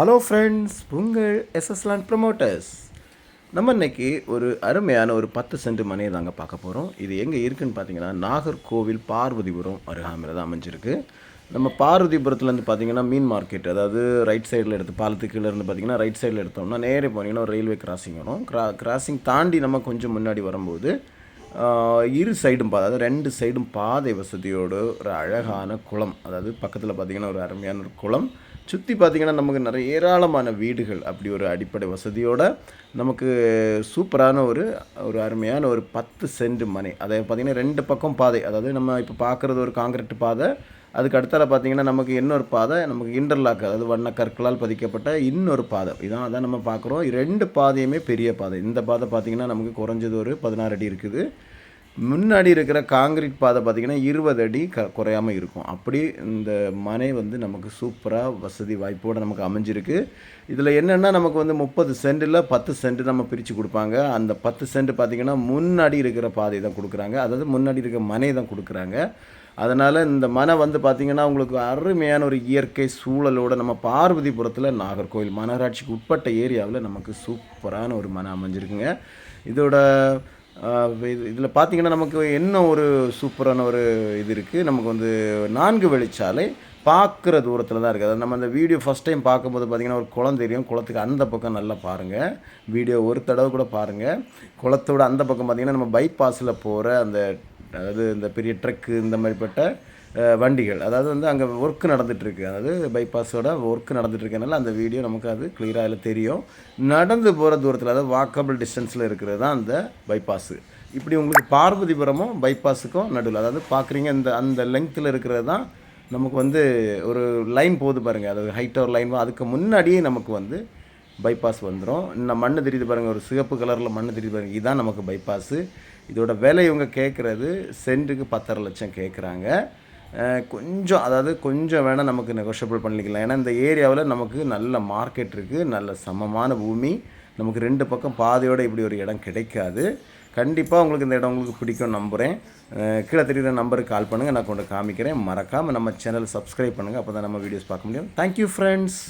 Hello friends உங்கள் எஸ்எஸ்லாண்ட் promoters நம்ம இன்றைக்கி ஒரு அருமையான ஒரு பத்து சென்ட் மனையை தாங்க பார்க்க போகிறோம் இது எங்கே இருக்குதுன்னு பார்த்தீங்கன்னா நாகர்கோவில் பார்வதிபுரம் அருகாமையில் தான் அமைஞ்சிருக்கு. நம்ம பார்வதிபுரத்துலேருந்து பார்த்தீங்கன்னா மீன் மார்க்கெட் அதாவது ரைட் சைடில் எடுத்து பாலத்துக்கு கீழே இருந்து பார்த்தீங்கன்னா ரைட் சைடில் எடுத்தோம்னா நேரே போனீங்கன்னா ஒரு ரயில்வே கிராசிங் வரும். கிரா கிராசிங் தாண்டி நம்ம கொஞ்சம் முன்னாடி வரும்போது இரு சைடும் பாதை அதாவது ரெண்டு சைடும் பாதை வசதியோடு ஒரு அழகான குளம். அதாவது பக்கத்தில் பார்த்தீங்கன்னா ஒரு அருமையான ஒரு குளம். சுற்றி பார்த்தீங்கன்னா நமக்கு நிறைய ஏராளமான வீடுகள் அப்படி ஒரு அடிப்படை வசதியோட நமக்கு சூப்பரான ஒரு ஒரு அருமையான ஒரு பத்து சென்ட் மனை. அதை பார்த்திங்கன்னா ரெண்டு பக்கம் பாதை. அதாவது நம்ம இப்போ பார்க்குறது ஒரு காங்கிரீட் பாதை அதுக்கு அடுத்தால பார்த்தீங்கன்னா நமக்கு இன்னொரு பாதை நமக்கு இன்டர்லாக் அதாவது வண்ண கற்களால் பதிக்கப்பட்ட இன்னொரு பாதை. இதான் அதான் நம்ம பார்க்குறோம் ரெண்டு பாதையுமே பெரிய பாதை. இந்த பாதை பார்த்திங்கன்னா நமக்கு குறைஞ்சது ஒரு பதினாறு அடி இருக்குது. முன்னாடி இருக்கிற காங்கிரீட் பாதை பார்த்திங்கன்னா இருபது அடி க குறையாமல் இருக்கும். அப்படி இந்த மனை வந்து நமக்கு சூப்பராக வசதி வாய்ப்போடு நமக்கு அமைஞ்சிருக்கு. இதில் என்னென்னா நமக்கு வந்து முப்பது சென்டில் பத்து சென்ட் நம்ம பிரித்து கொடுப்பாங்க. அந்த பத்து சென்ட் பார்த்திங்கன்னா முன்னாடி இருக்கிற பாதை தான் கொடுக்குறாங்க. அதாவது முன்னாடி இருக்கிற மனை தான் கொடுக்குறாங்க. அதனால் இந்த மனை வந்து பார்த்திங்கன்னா உங்களுக்கு அருமையான ஒரு இயற்கை சூழலோட நம்ம பார்வதிபுரத்தில் நாகர்கோவில் மாநகராட்சிக்கு உட்பட்ட ஏரியாவில் நமக்கு சூப்பரான ஒரு மனை அமைஞ்சிருக்குங்க. இதோட இது இதில் பார்த்திங்கன்னா நமக்கு என்ன ஒரு சூப்பரான ஒரு இது இருக்குது நமக்கு வந்து நான்கு வழிச்சாலை பார்க்குற தூரத்தில் தான் இருக்குது அதாவது நம்ம அந்த வீடியோ ஃபஸ்ட் டைம் பார்க்கும்போது பார்த்திங்கன்னா ஒரு குளம் தெரியும். குளத்துக்கு அந்த பக்கம் நல்லா பாருங்கள் வீடியோ ஒரு தடவை கூட பாருங்கள் குளத்தோட அந்த பக்கம் பார்த்திங்கன்னா நம்ம பைபாஸில் போகிற அந்த அதாவது இந்த பெரிய ட்ரக்கு இந்த மாதிரிப்பட்ட வண்டிகள். அதாவது வந்து அங்கே ஒர்க் நடந்துகிட்ருக்கு அதாவது பைபாஸோட ஒர்க் நடந்துகிட்ருக்கனால அந்த வீடியோ நமக்கு அது கிளியராக அதில் தெரியும். நடந்து போகிற தூரத்தில் அதாவது வாக்கபிள் டிஸ்டன்ஸில் இருக்கிறது தான் அந்த பைபாஸு இப்படி உங்களுக்கு பார்வதிபுரமும் பைபாஸுக்கும் நடுவில் அதாவது பார்க்குறீங்க இந்த அந்த லெங்க்த்தில் இருக்கிறது தான் நமக்கு வந்து ஒரு லைன் போகுது பாருங்கள் அதாவது ஹைட் ஒரு லைன் அதுக்கு முன்னாடியே நமக்கு வந்து பைபாஸ் வந்துடும் இன்னும் மண்ணு தெரியுது பாருங்கள் ஒரு சிகப்பு கலரில் மண்ணு தெரியுது பாருங்கள் இதுதான் நமக்கு பைபாஸு இதோட விலை இவங்க கேட்குறது சென்ட்டுக்கு பத்தரை லட்சம் கேட்குறாங்க கொஞ்சம் அதாவது கொஞ்சம் வேணால் நமக்கு நெகோஷியபிள் பண்ணிக்கலாம். ஏன்னா இந்த ஏரியாவில் நமக்கு நல்ல மார்க்கெட் இருக்குது நல்ல சமமான பூமி. நமக்கு ரெண்டு பக்கம் பாதையோடு இப்படி ஒரு இடம் கிடைக்காது. கண்டிப்பாக உங்களுக்கு இந்த இடம் உங்களுக்கு பிடிக்கும் நம்புகிறேன் கீழே தெரிகிற நம்பருக்கு கால் பண்ணுங்கள் நான் கொண்டு காமிக்கிறேன். மறக்காமல் நம்ம சேனல் சப்ஸ்கிரைப் பண்ணுங்கள் அப்போ தான் நம்ம வீடியோஸ் பார்க்க முடியும். Thank you friends